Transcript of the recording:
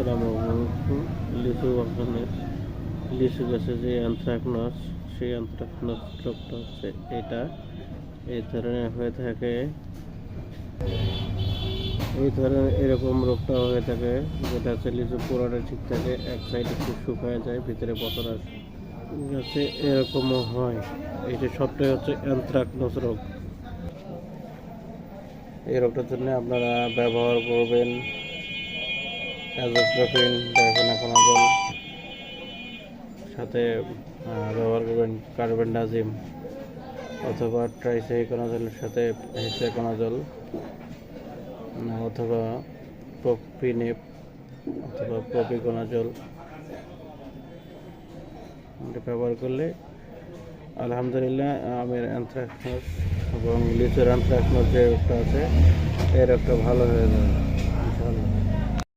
আসসালামু আলাইকুম লিচু বাগানের লিচু গাছে যে অ্যান্থ্রাকনস সেই অ্যান্থ্রাকনস রোগটা হচ্ছে এটা। এই ধরনের হয়ে থাকে। এই ধরনের এরকম রোগটা হয়ে থাকে, যেটা হচ্ছে লিচু পুরোটা ঠিক থাকে, এক সাইড একটু শুকায় যায়, ভিতরে পতন আসে। গাছে এরকমও হয়। এটা সবটাই হচ্ছে অ্যান্থ্রাকনস রোগ। এই রোগটার জন্য আপনারা ব্যবহার করবেন। অ্যাজোস্ট্রোফিন ডাইফেনাকোনাজল সাথে ব্যবহার করবেন কার্বেন্ডাজিম অথবা ট্রাইসাইকোনাজলের সাথে হেক্সাকোনাজল অথবা প্রপিনেপ অথবা প্রপিকোনাজল। এটা ব্যবহার করলে আলহামদুলিল্লাহ, আমের অ্যান্থ্রাকনোস এবং লিচুর অ্যান্থ্রাকনোস যে রোগটা আছে এই রোগটা ভালো হয়ে যাবে।